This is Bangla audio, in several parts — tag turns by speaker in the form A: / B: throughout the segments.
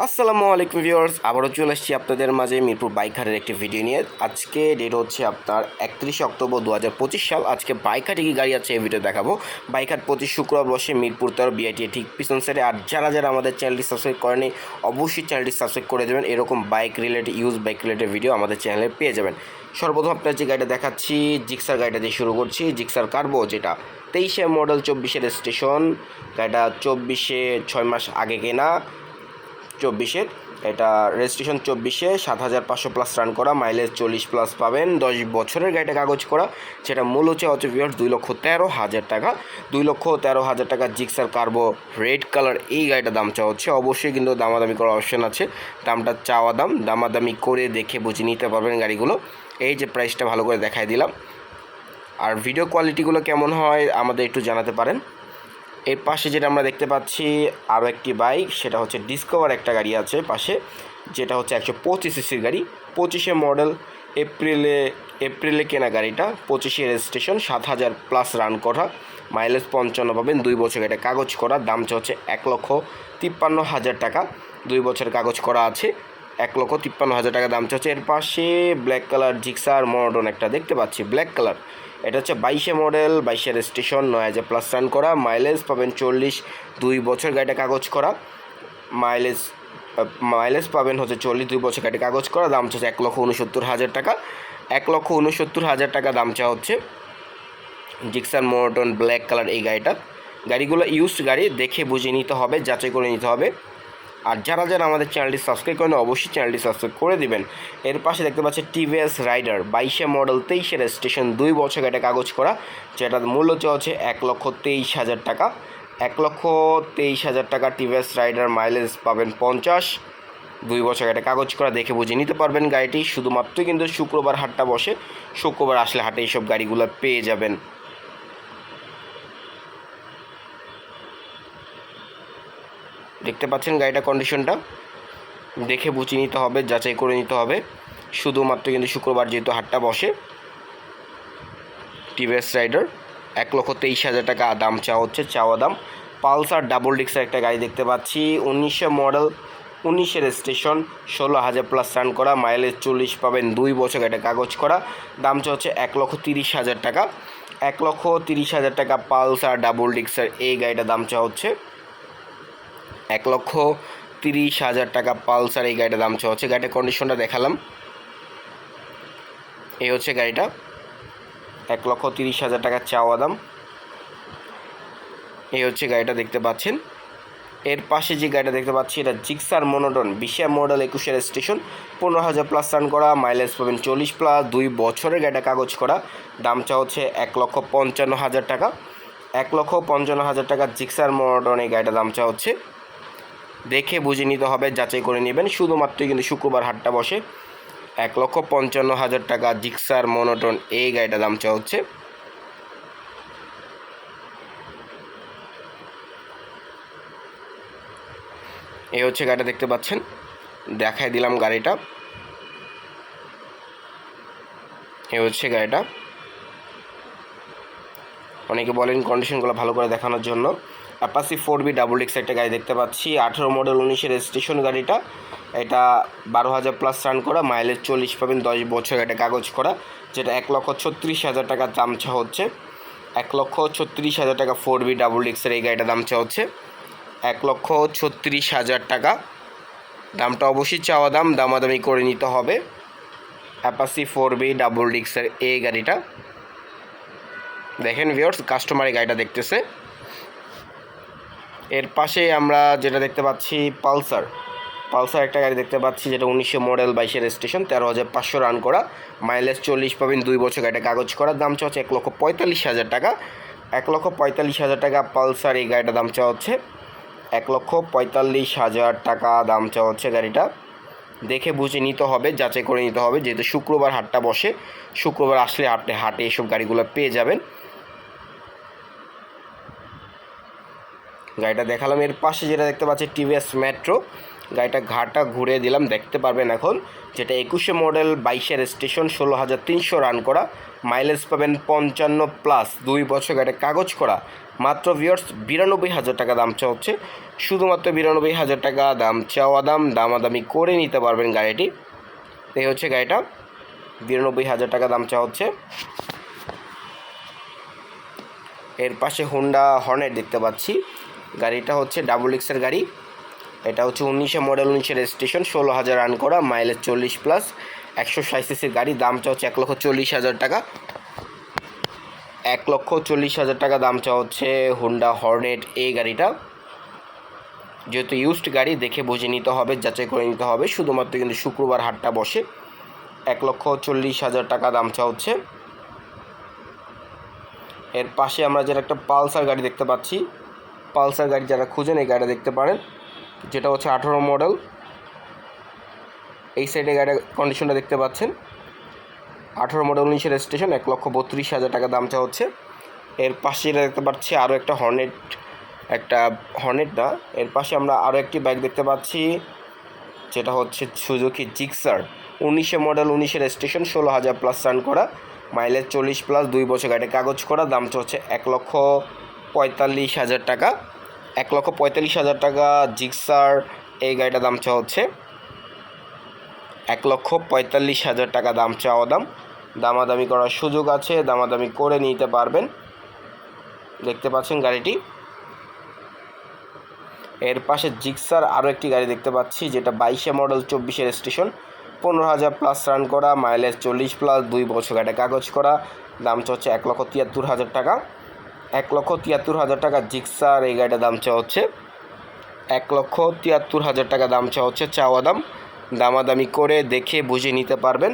A: আসসালামু আলাইকুম ভিউয়ার্স, আবারও চলে এসেছি আপনাদের মাঝে মিরপুর বাইকারের একটি ভিডিও নিয়ে। আজকে ডেট হচ্ছে আপনার একত্রিশে অক্টোবর দু হাজার পঁচিশ সাল। আজকে বাইকারে কি গাড়ি আছে এই ভিডিও দেখাবো। বাইকার প্রতি শুক্রবার বসে মিরপুর তেরো বিআইটি ঠিক পিছন সাইডে আর যারা যারা আমাদের চ্যানেলটি সাবস্ক্রাইব করেনি, অবশ্যই চ্যানেলটি সাবস্ক্রাইব করে দেবেন। এরকম bike related use bike related video আমাদের চ্যানেলে পেয়ে যাবেন। সর্বপ্রথম আপনার যে গাড়িটা দেখাচ্ছি জিক্সার গাড়িটা দিয়ে শুরু করছি। জিক্সার কার্বো যেটা তেইশে মডেল চব্বিশের স্টেশন গাড়িটা চব্বিশে ছয় মাস আগে কেনা। চব্বিশের। এটা রেজিস্ট্রেশন চব্বিশে, সাত হাজার পাঁচশো প্লাস রান করা মাইলেজ চল্লিশ প্লাস পাবেন। দশ বছরের গাড়িটা কাগজ করা। যেটা মূল হচ্ছে হচ্ছে ভিওর দুই লক্ষ তেরো হাজার টাকা। দুই লক্ষ তেরো হাজার টাকা জিক্সার কার্বো রেড কালার এই গাড়িটা দাম চাওয়া হচ্ছে। অবশ্যই কিন্তু দামাদামি করার অপশন আছে। দামটা চাওয়া দাম, দামাদামি করে দেখে বুঝে নিতে পারবেন গাড়িগুলো। এই যে প্রাইসটা ভালো করে দেখাই দিলাম। আর ভিডিও কোয়ালিটিগুলো কেমন হয় আমাদের একটু জানাতে পারেন। এর পাশে যেটা আমরা দেখতে পাচ্ছি আরও একটি বাইক, সেটা হচ্ছে ডিসকভার একটা গাড়ি আছে পাশে, যেটা হচ্ছে একশো পঁচিশ সিসির গাড়ি। পঁচিশে মডেল এপ্রিলে এপ্রিলে কেনা গাড়িটা, পঁচিশে রেজিস্ট্রেশন, সাত হাজার প্লাস রান করা। মাইলেজ পঞ্চান্ন পাবেন, দুই বছর এটা কাগজ করা দামটা হচ্ছে এক লক্ষ তিপ্পান্ন হাজার টাকা। দুই বছর কাগজ করা আছে। এক লক্ষ তিপ্পান্ন হাজার টাকা দাম হচ্ছে এর পাশে ব্ল্যাক কালার জিক্সার মডন একটা দেখতে পাচ্ছি। ব্ল্যাক কালার এটা হচ্ছে বাইশে মডেল বাইশের স্টেশন নয় হাজার প্লাস রান করা। মাইলেজ পাবেন চল্লিশ, দুই বছর গাড়িটা কাগজ করা। মাইলেজ মাইলেজ পাবেন হচ্ছে চল্লিশ, দুই বছর গাড়ি কাগজ করা। দাম চাচ্ছে এক লক্ষ উনসত্তর হাজার টাকা। এক লক্ষ উনসত্তর হাজার টাকা দাম চা হচ্ছে। জিক্সার মোটন ব্ল্যাক কালার এই গাড়িটা। গাড়িগুলো ইউজড গাড়ি, দেখে বুঝে নিতে হবে, যাচাই করে নিতে হবে। আর যারা যারা আমাদের চ্যানেলটি সাবস্ক্রাইব করেন অবশ্যই চ্যানেলটি সাবস্ক্রাইব করে দিবেন। এর পাশে দেখতে পাচ্ছি টিভিএস রাইডার বাইশে মডেল তেইশের স্টেশন দুই বছর গাড়িটা কাগজ করা, যেটার মূল্য হচ্ছে এক লক্ষ তেইশ হাজার টাকা। এক লক্ষ তেইশ হাজার টাকা টিভিএস রাইডার মাইলেজ পাবেন পঞ্চাশ। দুই বছর গাড়িটা কাগজ করা, দেখে বুঝে নিতে পারবেন গাড়িটি। শুধুমাত্র কিন্তু শুক্রবার হাটটা বসে, শুক্রবার আসলে হাটে এইসব গাড়িগুলো পেয়ে যাবেন। দেখতে পাচ্ছেন গাড়িটা কন্ডিশনটা দেখে বুঝে নিতে হবে, যাচাই করে নিতে হবে। শুধুমাত্র কিন্তু শুক্রবার যেহেতু হাটটা বসে টিভিএস রাইডার এক লক্ষ তেইশ হাজার টাকা দাম চাওয়া হচ্ছে, চাওয়া দাম। পালসার ডাবল ডিক্সের একটা গাড়ি দেখতে পাচ্ছি উনিশশো মডেল উনিশের স্টেশন ষোলো হাজার প্লাস রান করা মাইলেজ চল্লিশ পাবেন, দুই বছর এটা কাগজ করা। দাম হচ্ছে এক লক্ষ তিরিশ হাজার টাকা। এক লক্ষ তিরিশ হাজার টাকা পালসার ডাবল ডিক্সের এই গাড়িটার দাম চাওয়া হচ্ছে। এক লক্ষ তিরিশ হাজার টাকা পালসার এই গাড়িটার দাম হচ্ছে গাড়িটার কন্ডিশনটা দেখালাম। এই হচ্ছে গাড়িটা। এক লক্ষ তিরিশ হাজার টাকা চাওয়া দাম। এই হচ্ছে গাড়িটা দেখতে পাচ্ছেন। এর পাশে যে গাড়িটা দেখতে পাচ্ছি, এটা জিক্সার মনোটন বিশা মডেল একুশের স্টেশন। পনেরো হাজার প্লাস রান করা মাইলেজ পাবেন চল্লিশ প্লাস দুই বছরের গাড়িটা কাগজ করা। দামটা হচ্ছে এক লক্ষ পঞ্চান্ন হাজার টাকা। এক লক্ষ পঞ্চান্ন হাজার টাকা জিক্সার মনোটন এই গাড়িটার দামটা হচ্ছে। দেখে বুঝে নিতে হবে, যাচাই করে নেবেন। শুধুমাত্র কিন্তু শুক্রবার হাটটা বসে এক লক্ষ পঞ্চান্ন হাজার টাকা জিক্সার মনোটন এই গাড়িটার দাম চা হচ্ছে এই হচ্ছে গাড়িটা দেখতে পাচ্ছেন। দেখাই দিলাম গাড়িটা। এ হচ্ছে গাড়িটা। অনেকে বলেন কন্ডিশনগুলো ভালো করে দেখানোর জন্য। অ্যাপাসি ফোর বি ডাবল ডিক্স একটা গাড়ি দেখতে পাচ্ছি। আঠেরো মডেল উনিশের স্টেশন গাড়িটা। এটা বারো হাজার প্লাস রান করা মাইলেজ চল্লিশ পাবেন, দশ বছর এটা কাগজ করা, যেটা এক লক্ষ ছত্রিশ হাজার টাকা দামচা হচ্ছে। এক লক্ষ ছত্রিশ হাজার টাকা ফোর বি ডাবল ডিক্সের এই গাড়িটা দামছা হচ্ছে। এক লক্ষ ছত্রিশ হাজার টাকা। দামটা অবশ্যই চাওয়া দাম, দামাদামি করে নিতে হবে। অ্যাপাসি ফোর বি ডাবল ডিক্সের এই গাড়িটা। দেখেন ভিওর্স কাস্টমার এই গাড়িটা দেখতেছে। এর পাশে আমরা যেটা দেখতে পাচ্ছি, পালসার। পালসার একটা গাড়ি দেখতে পাচ্ছি যেটা উনিশশো মডেল বাইশের স্টেশন, তেরো হাজার পাঁচশো রান করা। মাইলেজ চল্লিশ পাবেন দুই বছর গাড়িটা কাগজ করার দাম চাচ্ছে এক লক্ষ পঁয়তাল্লিশ হাজার টাকা। এক লক্ষ পঁয়তাল্লিশ হাজার টাকা পালসার এই গাড়িটার দাম চাওয়া হচ্ছে এক লক্ষ পঁয়তাল্লিশ হাজার টাকা দাম চাওয়া হচ্ছে গাড়িটা। দেখে বুঝে নিতে হবে, যাচাই করে নিতে হবে। যেহেতু শুক্রবার হাটটা বসে, শুক্রবার আসলে হাটে হাটে এসব গাড়িগুলো পেয়ে যাবেন। গাড়িটা দেখালাম। এর পাশে যেটা দেখতে পাচ্ছি, টিভিএস মেট্রো গাড়িটা ঘাটা ঘুরে দিলাম, দেখতে পারবেন এখন যেটা একুশে মডেল, বাইশের স্টেশন ষোলো হাজার তিনশো রান করা। মাইলেজ পাবেন পঞ্চান্ন প্লাস দুই বছর গাড়িটা কাগজ করা। মাত্র ভিওর্স বিরানব্বই হাজার টাকা দাম চাওয়া হচ্ছে শুধুমাত্র বিরানব্বই হাজার টাকা দাম চাওয়া দাম, দামাদামি করে নিতে পারবেন গাড়িটি। এই হচ্ছে গাড়িটা, বিরানব্বই হাজার টাকা দাম চাওয়া হচ্ছে এর পাশে হোন্ডা হর্নেট দেখতে পাচ্ছি। গাড়িটা হচ্ছে ডাবল এক্সের গাড়ি। এটা হচ্ছে উনিশে মডেল উনিশের রেজিস্ট্রেশন ষোলো হাজার রান করা মাইলেজ চল্লিশ প্লাস একশো ষাট সিসির গাড়ি, দাম চাওয়া হচ্ছে এক লক্ষ চল্লিশ হাজার টাকা। এক লক্ষ চল্লিশ হাজার টাকা দাম চাওয়া হচ্ছে হোন্ডা হর্নেট এই গাড়িটা। যেহেতু ইউজড গাড়ি, দেখে বুঝে নিতে হবে, যাচাই করে নিতে হবে। শুধুমাত্র কিন্তু শুক্রবার হাটটা বসে। এক লক্ষ চল্লিশ হাজার টাকা দাম চাওয়া হচ্ছে। এর পাশে আমরা যেটা একটা পালসার গাড়ি দেখতে পাচ্ছি পালসার গাড়ি যারা খুঁজেন, এই গাড়িটা দেখতে পারেন। যেটা হচ্ছে আঠেরো মডেল। এই সাইডে গাড়ির কন্ডিশনটা দেখতে পাচ্ছেন। আঠেরো মডেল উনিশের রেজিস্ট্রেশন এক লক্ষ বত্রিশ হাজার টাকা দাম চাওয়া হচ্ছে। এর পাশে এটা দেখতে পাচ্ছি আরও একটা হর্নেট একটা হর্নেট না। এর পাশে আমরা আরও একটি বাইক দেখতে পাচ্ছি, যেটা হচ্ছে সুজুকি জিক্সার উনিশে মডেল, উনিশের রেজিস্ট্রেশন ষোলো হাজার প্লাস রান করা। মাইলেজ চল্লিশ প্লাস দুই বছর গাড়ি কাগজ করা। দাম হচ্ছে এক লক্ষ পঁয়তাল্লিশ হাজার টাকা, এক লক্ষ পঁয়তাল্লিশ হাজার টাকা জিক্সার, এই গাড়িটার দাম চাওয়া হচ্ছে এক লক্ষ পঁয়তাল্লিশ হাজার টাকা দাম চাওয়া দাম। দামাদামি করার সুযোগ আছে, দামাদামি করে নিতে পারবেন। দেখতে পাচ্ছেন গাড়িটি। এর পাশে জিক্সার আরও একটি গাড়ি দেখতে পাচ্ছি, যেটা বাইশে মডেল, চব্বিশের স্টেশন। পনেরো হাজার প্লাস রান করা, মাইলেজ চল্লিশ প্লাস দুই বছর গাড়ি কাগজ করা, দাম হচ্ছে এক লক্ষ তিয়াত্তর হাজার টাকা। এক লক্ষ তিয়াত্তর হাজার টাকা জিক্সার, এই গাড়িটার দাম চাওয়া হচ্ছে। এক লক্ষ তিয়াত্তর হাজার টাকা দাম চাওয়া হচ্ছে চাওয়া দাম। দামাদামি করে দেখে বুঝে নিতে পারবেন।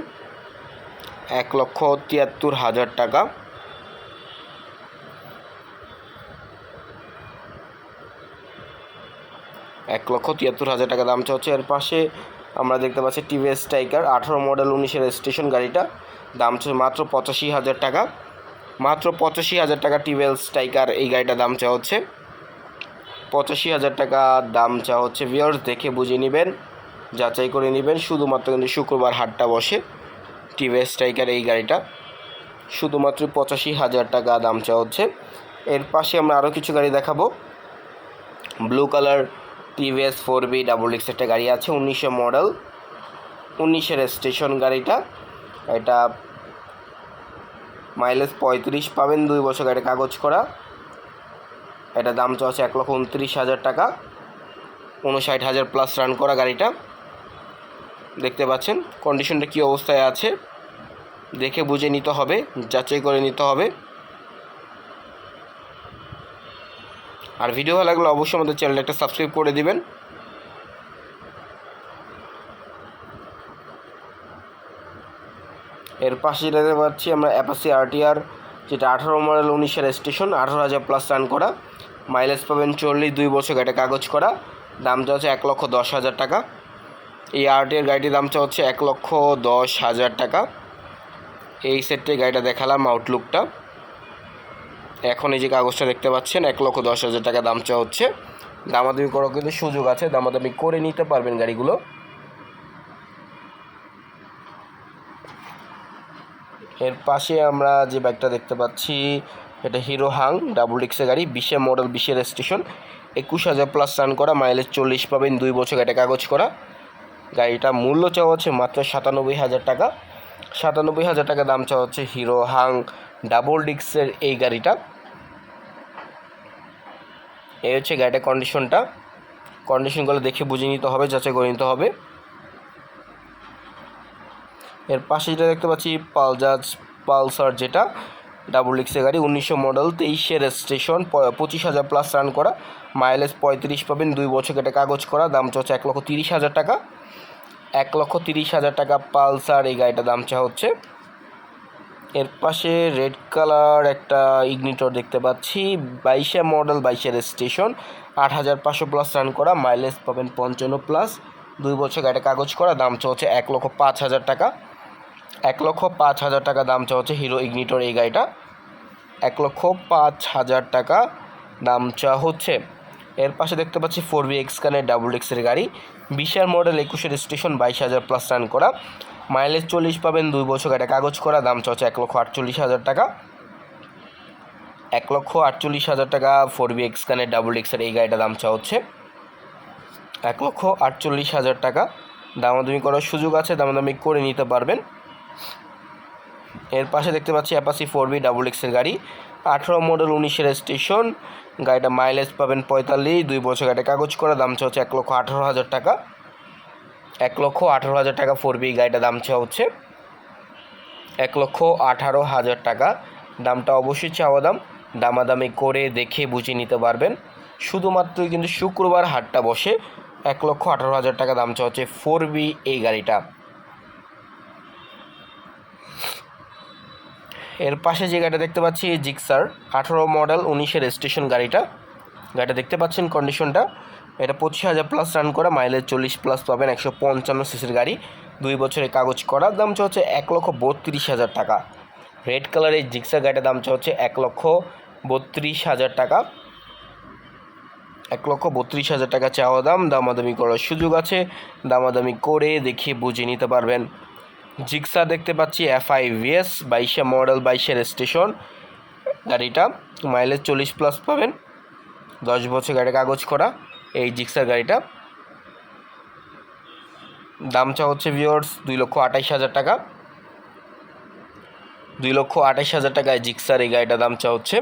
A: এক লক্ষ তিয়াত্তর হাজার টাকা। এক লক্ষ তিয়াত্তর হাজার টাকা দাম হচ্ছে। এর পাশে আমরা দেখতে পাচ্ছি টিভিএস স্ট্রাইকার আঠারো মডেল, উনিশের স্টেশন গাড়িটা। দাম হচ্ছে মাত্র পঁচাশি হাজার টাকা। মাত্র পঁচাশি হাজার টাকা টিভিএস স্ট্রাইকার এই গাড়িটা দাম চাওয়া হচ্ছে। পঁচাশি হাজার টাকা দাম চাওয়া হচ্ছে ভিওর্স দেখে বুঝে নেবেন, যাচাই করে নেবেন, শুধুমাত্র কিন্তু শুক্রবার হাটটা বসে টিভিএস স্ট্রাইকার এই গাড়িটা। শুধুমাত্র পঁচাশি হাজার টাকা দাম চাওয়া হচ্ছে। এর পাশে আমরা আরও কিছু গাড়ি দেখাবো। Blue colour TVS four B double X একটা গাড়ি আছে উনিশশো মডেল, উনিশের স্টেশন গাড়িটা। এটা মাইলেজ পঁয়ত্রিশ পাবেন দুই বছর গাড়ি কাগজ করা। এটা দাম চাচ্ছে এক লক্ষ উনত্রিশ হাজার টাকা। উনষাট হাজার প্লাস রান করা গাড়িটা। দেখতে পাচ্ছেন কন্ডিশনটা কী অবস্থায় আছে? দেখে বুঝে নিতে হবে, যাচাই করে নিতে হবে। আর ভিডিও ভালো লাগলে অবশ্যই আমাদের চ্যানেলটা একটা সাবস্ক্রাইব করে দিবেন। এর পাশে দেখতে পাচ্ছি আমরা অ্যাপাসি আরটিআর যেটা আঠারো মডেল উনিশের স্টেশন আঠারো হাজার প্লাস রান করা। মাইলেজ পাবেন চল্লিশ, দুই বছর গাড়িটা কাগজ করা। দামটা হচ্ছে এক লক্ষ দশ হাজার টাকা। এই আরটিআর গাড়িটির দামটা হচ্ছে এক লক্ষ দশ হাজার টাকা। এই সেটে গাড়িটা দেখালাম আউটলুকটা এখন এই যে কাগজটা দেখতে পাচ্ছেন, এক লক্ষ দশ হাজার টাকা দাম চাওয়া হচ্ছে। দামাদামি করার কিন্তু সুযোগ আছে, দামাদামি করে নিতে পারবেন গাড়িগুলো। এর পাশে আমরা যে বাইকটা দেখতে পাচ্ছি, এটা হিরো হাং ডাবল ডিক্সের গাড়ি, বিশে মডেল বিশের স্টেশন একুশ হাজার প্লাস রান করা মাইলেজ চল্লিশ পাবেন, দুই বছর গাড়িটা কাগজ করা। গাড়িটা মূল্য চাওয়া হচ্ছে মাত্র সাতানব্বই হাজার টাকা। সাতানব্বই হাজার টাকা দাম চাওয়া হচ্ছে হিরো হাং ডাবল ডিক্সের এই গাড়িটা। এই হচ্ছে গাড়িটার কন্ডিশনটা কন্ডিশনগুলো দেখে বুঝে নিতে হবে, যাচাই করে নিতে হবে। এর পাশে যেটা দেখতে পাচ্ছি, পালজাজ পালসার যেটা, ডাবল ডিক্সের গাড়ি, উনিশশো মডেল তেইশে স্টেশন পঁচিশ হাজার প্লাস রান করা। মাইলেজ পঁয়ত্রিশ পাবেন, দুই বছর এটা কাগজ করা, দাম হচ্ছে এক লক্ষ তিরিশ হাজার টাকা। এক লক্ষ তিরিশ হাজার টাকা পালসার এই গাড়িটার দাম চা হচ্ছে। এর পাশে রেড কালার একটা ইগনিটর দেখতে পাচ্ছি, বাইশে মডেল, বাইশে স্টেশন আট হাজার পাঁচশো প্লাস রান করা মাইলেজ পাবেন পঞ্চান্ন প্লাস দুই বছর গাড়িটা কাগজ করা, দাম হচ্ছে এক লক্ষ পাঁচ হাজার টাকা। এক লক্ষ পাঁচ হাজার টাকা দাম চা হচ্ছে হিরো ইগনিটর এই গাড়িটা। এক লক্ষ পাঁচ হাজার টাকা দাম চা হচ্ছে। এর পাশে দেখতে পাচ্ছি ফোর বি এক্স কানের ডাবল এক্সের গাড়ি। বিশার মডেল, একুশের স্টেশন, বাইশ হাজার প্লাস রান করা। মাইলেজ চল্লিশ পাবেন দুই বছর গাড়িটা। কাগজ করা, দাম চলছে এক লক্ষ আটচল্লিশ হাজার টাকা। এক লক্ষ আটচল্লিশ হাজার টাকা ফোর বি এক্সকানের ডাবল এক্সের এই গাড়িটার দাম চা হচ্ছে। এক লক্ষ আটচল্লিশ হাজার টাকা। দামাদামি করার সুযোগ আছে, দামাদামি করে নিতে পারবেন। এর পাশে দেখতে পাচ্ছি অ্যাপাসি ফোর বি ডাবল এক্সের গাড়ি। আঠারো মডেল উনিশের স্টেশন গাড়িটা মাইলেজ পাবেন পঁয়তাল্লিশ, দুই বছর গাড়িটা কাগজ করা, দাম হচ্ছে এক লক্ষ আঠারো হাজার টাকা। এক লক্ষ আঠারো হাজার টাকা ফোর বি গাড়িটা দাম চা হচ্ছে এক লক্ষ আঠারো হাজার টাকা। দামটা অবশ্যই চাওয়া দাম। দামাদামি করে দেখে বুঝে নিতে পারবেন। শুধুমাত্রই কিন্তু শুক্রবার হাটটা বসে এক লক্ষ আঠারো হাজার টাকা দাম চাওয়া হচ্ছে ফোর বি এই গাড়িটা। এর পাশে যে গাড়িটা দেখতে পাচ্ছি জিক্সার। আঠারো মডেল, উনিশের স্টেশন গাড়িটা। গাড়িটা দেখতে পাচ্ছেন কন্ডিশনটা এটা পঁচিশ হাজার প্লাস রান করা মাইলেজ চল্লিশ প্লাস পাবেন, একশো পঞ্চান্ন সিসির গাড়ি। দুই বছরের কাগজ করার দাম হচ্ছে এক লক্ষ বত্রিশ হাজার টাকা। রেড কালারের জিক্সার গাড়িটার দাম হচ্ছে এক লক্ষ বত্রিশ হাজার টাকা। এক লক্ষ বত্রিশ হাজার টাকা চাওয়া দাম। দামাদামি করার সুযোগ আছে। দামাদামি করে দেখে বুঝে নিতে পারবেন। জিক্সা দেখতে পাচ্ছি এফআই ভিএস বাইশে মডেল, বাইশের স্টেশন। গাড়িটা মাইলেজ চল্লিশ প্লাস পাবেন। দশ বছর গাড়ি কাগজ করা এই জিক্সার গাড়িটা। দামটা হচ্ছে ভিওর্স দুই লক্ষ আঠাইশ হাজার টাকা। দুই লক্ষ আঠাইশ হাজার টাকায় জিক্সার এই গাড়িটার দামটা হচ্ছে।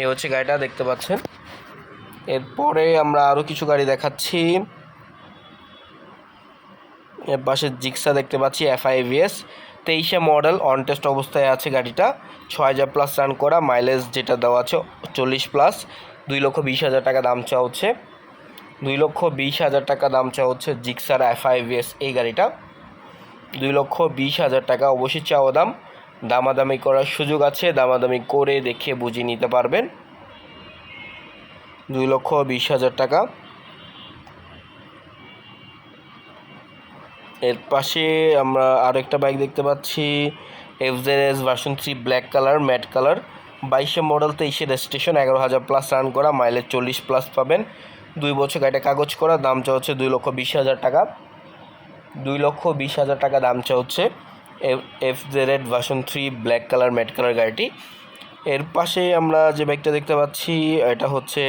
A: এই হচ্ছে গাড়িটা, দেখতে পাচ্ছেন। এরপরে আমরা আরও কিছু গাড়ি দেখাচ্ছি। এর পাশে জিক্সা দেখতে পাচ্ছি এফআইভিএস তেইশে মডেল অন টেস্ট অবস্থায় আছে গাড়িটা। ছয় হাজার প্লাস রান করা মাইলেজ যেটা দেওয়া আছে, চল্লিশ প্লাস দুই লক্ষ বিশ হাজার টাকা দাম চাওয়া হচ্ছে। দুই লক্ষ বিশ হাজার টাকা দাম চাওয়া হচ্ছে জিক্সার এফআইভিএস এই গাড়িটা। দুই লক্ষ বিশ হাজার টাকা অবশ্যই চাওয়া দাম। দামাদামি করার সুযোগ আছে, দামাদামি করে দেখে বুঝিয়ে নিতে পারবেন। দুই লক্ষ বিশ হাজার টাকা। এর পাশে আমরা আরেকটা বাইক দেখতে পাচ্ছি FZ version three black colour matte colour বাইশে মডেল তেইশে রেজিস্ট্রেশন এগারো হাজার প্লাস রান করা মাইলেজ চল্লিশ প্লাস পাবেন। দুই বছর গাড়িটা কাগজ করা, দাম চা হচ্ছে দুই লক্ষ বিশ হাজার টাকা। দুই লক্ষ বিশ হাজার টাকা দাম চা হচ্ছে F Z version three black colour matte colour গাড়িটি। এর পাশে আমরা যে বাইকটা দেখতে পাচ্ছি, এটা হচ্ছে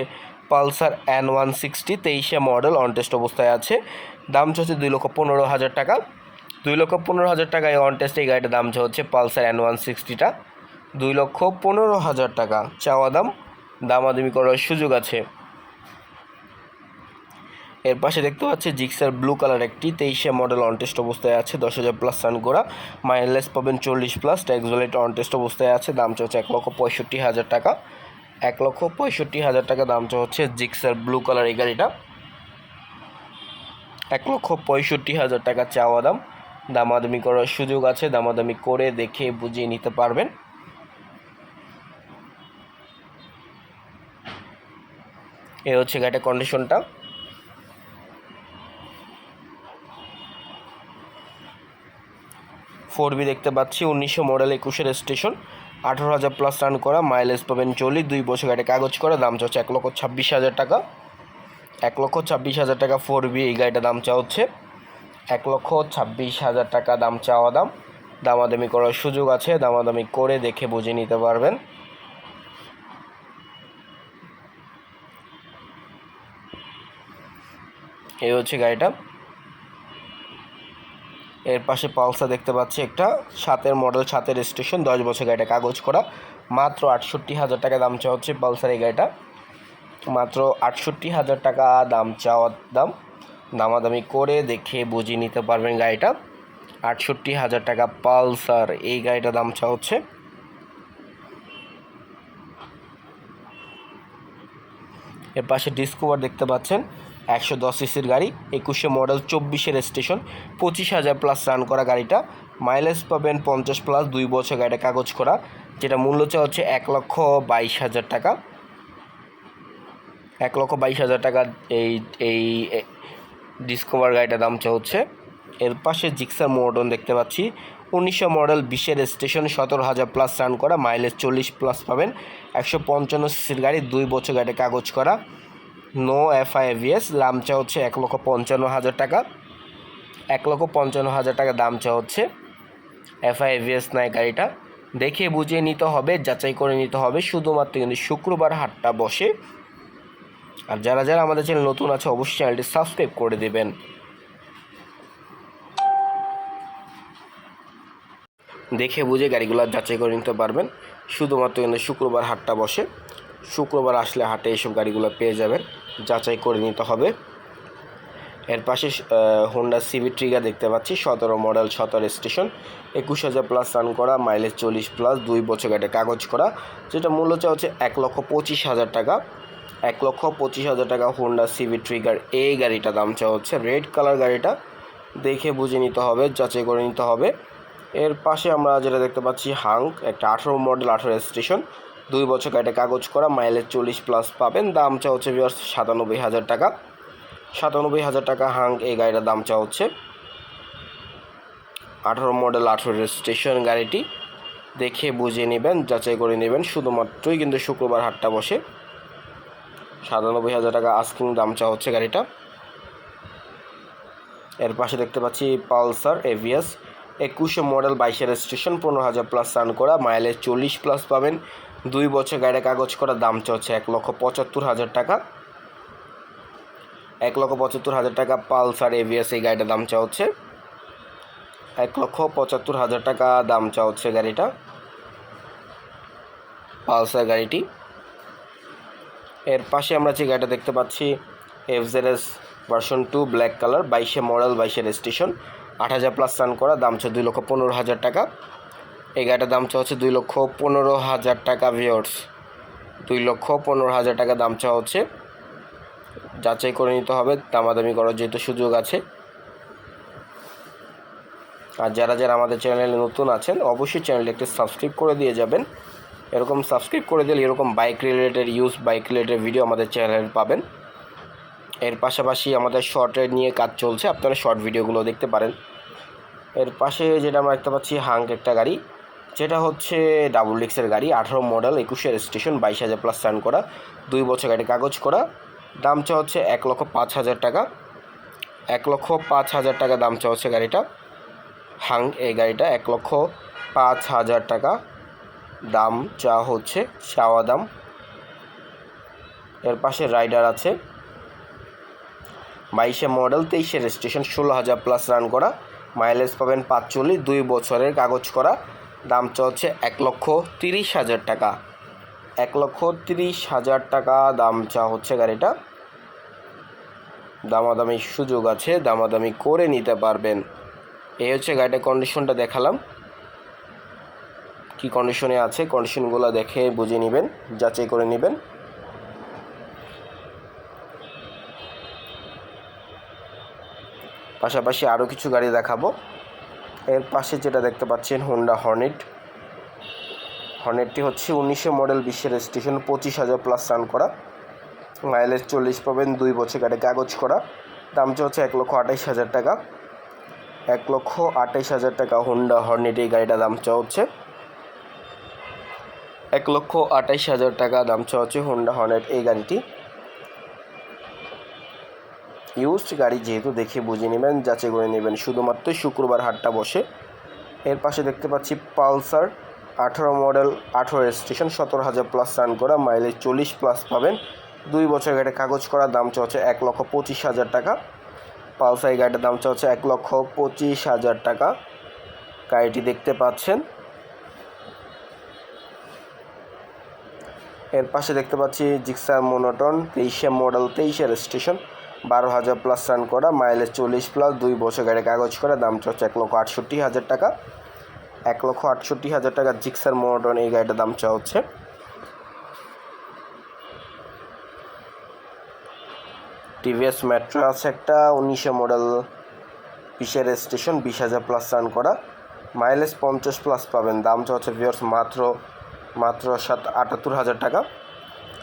A: পালসার অ্যান ওয়ান সিক্সটি তেইশে মডেল অন টেস্ট অবস্থায় আছে। দাম হচ্ছে দুই লক্ষ পনেরো হাজার টাকা। দুই লক্ষ পনেরো হাজার টাকায় অন টেস্ট এই গাড়িটার দাম হচ্ছে পালসার অ্যান ওয়ান সিক্সটিটা দুই লক্ষ পনেরো হাজার টাকা। চাওয়া দাম, দামাদামি করার সুযোগ আছে। এর পাশে দেখতে পাচ্ছি জিক্সার ব্লু কালার একটি তেইশে মডেল অন টেস্ট অবস্থায় আছে, দশ হাজার প্লাস রান করা মাইলেজ পাবেন চল্লিশ প্লাস ট্যাক্সোলেট অন টেস্ট অবস্থায় আছে, দাম হচ্ছে এক লক্ষ পঁয়ষট্টি হাজার টাকা। এক লক্ষ পঁয়ষট্টি হাজার টাকা দামটা হচ্ছে জিক্সার ব্লু কালার এই গাড়িটা। এক লক্ষ পঁয়ষট্টি হাজার টাকা চাওয়া দাম। দামাদামি করার সুযোগ আছে, দামাদামি করে দেখে বুঝিয়ে নিতে পারবেন। এ হচ্ছে গাড়িটার কন্ডিশনটা ফোর বি দেখতে পাচ্ছি, উনিশশো মডেল একুশের স্টেশন আঠারো হাজার প্লাস রান করা মাইলেজ পাবেন চল্লিশ, দুই বছর গাড়ি কাগজ করা, দাম চাচ্ছে এক লক্ষ ছাব্বিশ হাজার টাকা। এক লক্ষ ছাব্বিশ হাজার টাকা ফোর বি এই গাড়িটা দাম চাওয়া হচ্ছে এক লক্ষ ছাব্বিশ হাজার টাকা দাম চাওয়া দাম। দামাদামি করার সুযোগ আছে, দামাদামি করে দেখে বুঝে নিতে পারবেন। এই হচ্ছে গাড়িটা। এর পাশে পালসা দেখতে পাচ্ছি একটা সাতের মডেল, সাতের স্টেশন, দশ বছর গাড়িটা কাগজ করা। মাত্র আটষট্টি হাজার টাকা দাম চাওয়া হচ্ছে পালসার এই গাড়িটা। মাত্র আটষট্টি হাজার টাকা দাম চাওয়ার দাম। দামাদামি করে দেখে বুঝিয়ে নিতে পারবেন গাড়িটা। আটষট্টি হাজার টাকা পালসার এই গাড়িটা দাম চাওয়া হচ্ছে। এর পাশে ডিসকভার দেখতে পাচ্ছেন। একশো দশ সিসির গাড়ি, একুশে মডেল, চব্বিশের স্টেশন, পঁচিশ হাজার প্লাস রান করা গাড়িটা। মাইলেজ পাবেন পঞ্চাশ প্লাস দুই বছর গাড়িটা কাগজ করা, যেটা মূল্য চা হচ্ছে এক লক্ষ বাইশ হাজার টাকা। এক লক্ষ বাইশ হাজার টাকা এই এই ডিসকভার গাড়িটার দাম চা হচ্ছে। এর পাশে জিক্সার মডন দেখতে পাচ্ছি। উনিশশো মডেল, বিশের স্টেশন, সতেরো হাজার প্লাস রান করা মাইলেজ চল্লিশ প্লাস পাবেন। একশো পঞ্চান্ন সিসির গাড়ি, দুই বছর গাড়ি কাগজ করা। নো এফআইভিএস লামচা হচ্ছে এক লক্ষ পঞ্চান্ন হাজার টাকা। এক লক্ষ পঞ্চান্ন হাজার টাকা দাম চা হচ্ছে এফআই এভিএস নাই গাড়িটা। দেখে বুঝে নিতে হবে, যাচাই করে নিতে হবে, শুধুমাত্র কিন্তু শুক্রবার হাটটা বসে। আর যারা যারা আমাদের চ্যানেল নতুন আছে, অবশ্যই চ্যানেলটি সাবস্ক্রাইব করে দেবেন। দেখে বুঝে গাড়িগুলো যাচাই করে নিতে পারবেন। শুধুমাত্র কিন্তু শুক্রবার হাটটা বসে। শুক্রবার আসলে হাটে এইসব গাড়িগুলো পেয়ে যাবেন। যাচাই করে নিতে হবে। এর পাশে হোন্ডা সিভি ট্রিগা দেখতে পাচ্ছি, সতেরো মডেল সতেরো স্টেশন একুশ হাজার প্লাস রান করা মাইলেজ চল্লিশ প্লাস দুই বছর গাড়ি কাগজ করা, যেটা মূল্য চা হচ্ছে এক লক্ষ পঁচিশ হাজার টাকা। এক লক্ষ পঁচিশ হাজার টাকা হোন্ডা সিভি ট্রিগার এই গাড়িটা দাম চা হচ্ছে রেড কালার গাড়িটা। দেখে বুঝে নিতে হবে, যাচাই করে নিতে হবে। এর পাশে আমরা যেটা দেখতে পাচ্ছি হাঙ্ক একটা আঠেরো মডেল আঠেরো স্টেশন দুই বছর গাড়িটা কাগজ করা, মাইলেজ চল্লিশ প্লাস পাবেন। দাম চা হচ্ছে বিয়ার্স সাতানব্বই হাজার টাকা। সাতানব্বই হাজার টাকা হাং, এই গাড়িটার দাম চা হচ্ছে আঠারো মডেল আঠারো স্টেশন গাড়িটি। দেখে বুঝে নেবেন, যাচাই করে নেবেন। শুধুমাত্রই কিন্তু শুক্রবার হাটটা বসে। সাতানব্বই হাজার টাকা আস্কিং দাম চা হচ্ছে গাড়িটা। এর পাশে দেখতে পাচ্ছি পালসার এভিএস একুশে মডেল বাইশের স্টেশন পনেরো হাজার প্লাস রান করা মাইলেজ চল্লিশ প্লাস পাবেন। দুই বছর গাড়িটা কাগজ করা দাম চলছে এক লক্ষ পঁচাত্তর হাজার টাকা। এক লক্ষ পঁচাত্তর হাজার টাকা পালসার এভিএস এই গাড়িটার দাম চা হচ্ছে এক লক্ষ পঁচাত্তর হাজার টাকা দাম চা হচ্ছে গাড়িটা। পালসার গাড়িটি। এর পাশে আমরা যে গাড়িটা দেখতে পাচ্ছি, FZS version two black colour, বাইশে মডেল বাইশের স্টেশন আট হাজার প্লাস রান করা, দাম হচ্ছে দুই লক্ষ পনেরো হাজার টাকা। এই গাড়িটার দাম চা হচ্ছে দুই লক্ষ পনেরো হাজার টাকা ভিওর্স দুই লক্ষ পনেরো হাজার টাকা দাম চা হচ্ছে। যাচাই করে নিতে হবে, দামাদামি করার যেহেতু সুযোগ আছে। আর যারা যারা আমাদের চ্যানেলে নতুন আছেন, অবশ্যই চ্যানেলটি একটু সাবস্ক্রাইব করে দিয়ে যাবেন। এরকম সাবস্ক্রাইব করে দিলে এরকম bike related use bike related video আমাদের চ্যানেলে পাবেন। এর পাশাপাশি আমাদের শর্টের নিয়ে কাজ চলছে, আপনারা শর্ট ভিডিওগুলো দেখতে পারেন। এর পাশে যেটা আমরা দেখতে পাচ্ছি হাঙ্ক একটা গাড়ি। যেটা হচ্ছে ডাবল ডিক্সের গাড়ি, আঠারো মডেল একুশের স্টেশন বাইশ হাজার প্লাস রান করা, দুই বছর গাড়ি কাগজ করা। দাম চা হচ্ছে এক লক্ষ পাঁচ হাজার টাকা। এক লক্ষ পাঁচ হাজার টাকা দাম চা হচ্ছে গাড়িটা। হাং, এই গাড়িটা এক লক্ষ পাঁচ হাজার টাকা। দাম চা হচ্ছে চাওয়া দাম। এর পাশে রাইডার আছে। বাইশে মডেল তেইশের স্টেশন ষোলো হাজার প্লাস রান করা। মাইলেজ পাবেন পাঁচচল্লিশ, দুই বছরের কাগজ করা। দাম চা হচ্ছে এক লক্ষ তিরিশ হাজার টাকা। এক লক্ষ তিরিশ হাজার টাকা দাম চা হচ্ছে গাড়িটা। দামাদামি সুযোগ আছে, দামাদামি করে নিতে পারবেন। এই হচ্ছে গাড়িটার কন্ডিশনটা দেখালাম। কি কন্ডিশনে আছে কন্ডিশনগুলো দেখে বুঝে নেবেন, যাচাই করে নেবেন। পাশাপাশি আরও কিছু গাড়ি দেখাবো। এর পাশে যেটা দেখতে পাচ্ছেন হোন্ডা হর্নেট হর্নেটটি হচ্ছে উনিশশো মডেল বিশ্বের স্টেশন পঁচিশ হাজার প্লাস রান করা। মাইলেজ চল্লিশ পাবেন, দুই বছর গাড়ি কাগজ করা। দামটা হচ্ছে এক লক্ষ আঠাইশ হাজার টাকা। এক লক্ষ আঠাইশ হাজার টাকা হোন্ডা হর্নেট এই গাড়িটা দাম চা হচ্ছে এক লক্ষ আঠাইশ হাজার টাকা দাম চা হচ্ছে হোন্ডা হর্নেট এই গাড়িটি। ইউজড গাড়ি যেহেতু দেখে বুঝে নেবেন, যাচাই করে নেবেন, শুধুমাত্র শুক্রবার হাটটা বসে। এর পাশে দেখতে পাচ্ছি পালসার, আঠারো মডেল, আঠারো স্টেশন সতেরো হাজার প্লাস রান করা মাইলেজ চল্লিশ প্লাস পাবেন। দুই বছর গাড়ি কাগজ করা, দাম চলছে এক লক্ষ পঁচিশ হাজার টাকা। পালসার গাড়িটার দাম চলছে এক লক্ষ পঁচিশ হাজার টাকা। গাড়িটি দেখতে পাচ্ছেন। এর পাশে দেখতে পাচ্ছি জিক্সার মোনোটন, তেইশে মডেল তেইশের স্টেশন বারো হাজার প্লাস রান করা মাইলেজ চল্লিশ প্লাস দুই বছর গাড়ি কাগজ করা, দাম চলছে এক লক্ষ আটষট্টি হাজার টাকা। এক লক্ষ আটষট্টি হাজার টাকা জিক্সার মোনোটন এই গাড়িটার দাম চা হচ্ছে। টিভিএস মেট্রো আছে একটা, উনিশে মডেল বিশের স্টেশন বিশ হাজার প্লাস রান করা। মাইলেজ পঞ্চাশ প্লাস পাবেন, দাম হচ্ছে ভিওর্স মাত্র মাত্র সাত, আটাত্তর হাজার টাকা।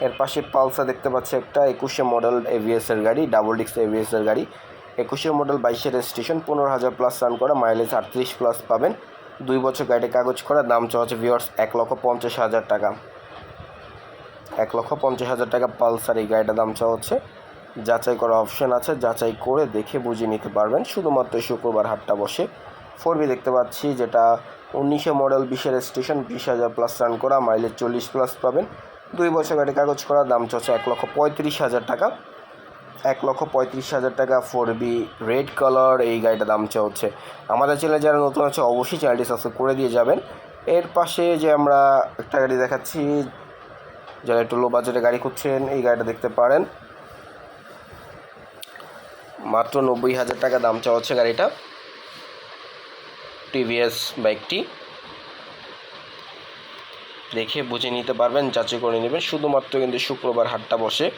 A: এর পাশে পালসা দেখতে পাচ্ছি একটা, একুশে মডেল এভিএসের গাড়ি ডাবল ডিক্স এভিএসের গাড়ি। একুশে মডেল বাইশের স্টেশন পনেরো হাজার প্লাস রান করা মাইলেজ আটত্রিশ প্লাস পাবেন। দুই বছর গাড়ি কাগজ করা, দাম হচ্ছে ভিওয়ার্স এক লক্ষ পঞ্চাশ হাজার টাকা। এক লক্ষ পঞ্চাশ হাজার টাকা পালসার এই গাড়িটার দাম চা হচ্ছে যাচাই করা অপশন আছে, যাচাই করে দেখে বুঝে নিতে পারবেন। শুধুমাত্র শুক্রবার হাটটা বসে। ফোর বি দেখতে পাচ্ছি, যেটা উনিশে মডেল বিশের স্টেশন বিশ হাজার প্লাস রান করা মাইলেজ চল্লিশ প্লাস পাবেন। দুই বছর গাড়ি কাগজ করা দাম চলছে এক লক্ষ পঁয়ত্রিশ হাজার টাকা। এক লক্ষ পঁয়ত্রিশ হাজার টাকা ফোর বি রেড কালার এই গাড়িটা দাম হচ্ছে আমাদের চ্যানেলে যারা নতুন আছে, অবশ্যই চ্যানেলটি সাবস্ক্রাইব করে দিয়ে যাবেন। এর পাশে যে আমরা একটা গাড়ি দেখাচ্ছি, যারা একটু লো বাজেটে গাড়ি খুঁজছেন, এই গাড়িটা দেখতে পারেন। মাত্র নব্বই হাজার টাকা দাম চাওয়া হচ্ছে গাড়িটা টিভিএস বাইকটি দেখে বুঝে নিতে পারবেন যাচাই করে নেবেন। শুধুমাত্র কিন্তু শুক্রবার হাটটা বসে।